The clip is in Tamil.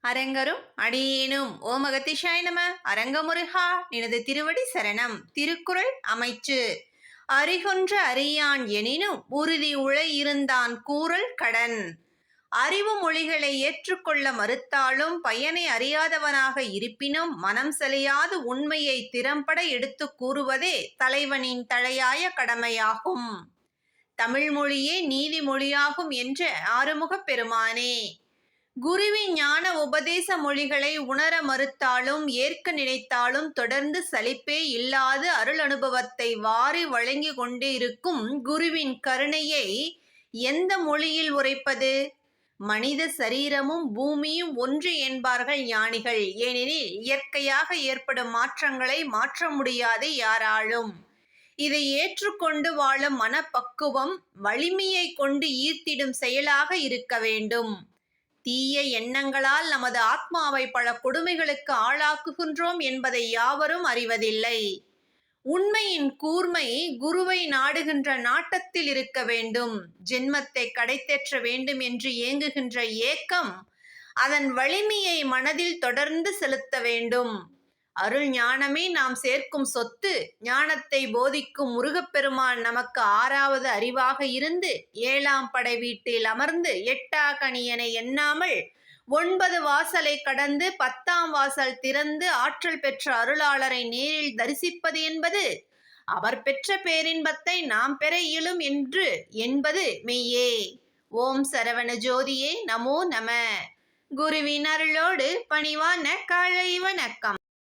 அரங்கரும் அடியேனும். ஓ நம. அரங்கமுருகா நினது திருவடி சரணம். திருக்குறள் அமைச்சு. அறிகொன்ற அறியான் எனினும் உறுதி உழை இருந்தான் கூறல் கடன். அறிவு மொழிகளை ஏற்றுக்கொள்ள மறுத்தாலும் பயனை அறியாதவனாக இருப்பினும் மனம் செலையாது உண்மையை திறம்பட எடுத்துக் கூறுவதே தலைவனின் தலையாய கடமையாகும். தமிழ் மொழியே நீதிமொழியாகும் என்ற ஆறுமுகப் பெருமானே. குருவின் ஞான உபதேச மொழிகளை உணர மறுத்தாலும் ஏற்க நினைத்தாலும் தொடர்ந்து சலிப்பே இல்லாது அருள் அனுபவத்தை வாரி வழங்கி கொண்டே இருக்கும் குருவின் கருணையை எந்த மொழியில் உரைப்பது? மனித சரீரமும் பூமியும் ஒன்று என்பார்கள் ஞானிகள். ஏனெனில் இயற்கையாக ஏற்படும் மாற்றங்களை மாற்ற முடியாது யாராலும். இதை ஏற்றுக்கொண்டு வாழும் மனப்பக்குவம் வலிமையை கொண்டு ஈர்த்திடும் செயலாக இருக்க வேண்டும். தீய எண்ணங்களால் நமது ஆத்மாவை பல கொடுமைகளுக்கு ஆளாக்குகின்றோம் என்பதை யாவரும் அறிவதில்லை. உண்மையின் கூர்மை குருவை நாடுகின்ற நாட்டத்தில் இருக்க வேண்டும். ஜென்மத்தை கடைத்தேற்ற வேண்டும் என்று ஏங்குகின்ற ஏக்கம் அதன் வலிமையை மனதில் தொடர்ந்து செலுத்த வேண்டும். அருள் ஞானமே நாம் சேர்க்கும் சொத்து. ஞானத்தை போதிக்கும் முருகப்பெருமான் நமக்கு ஆறாவது அறிவாக இருந்து ஏழாம் படை வீட்டில் அமர்ந்து எட்டா கணியனை எண்ணாமல் ஒன்பது வாசலை கடந்து பத்தாம் வாசல் திறந்து ஆற்றல் பெற்ற அருளாளரை நேரில் தரிசிப்பது என்பது அவர் பெற்ற பேரின்பத்தை நாம் பெற இயலும் என்று என்பது மெய்யே. ஓம் சரவண ஜோதியே நமோ நம. குருவின் அருளோடு பணிவான காலை வணக்கம்.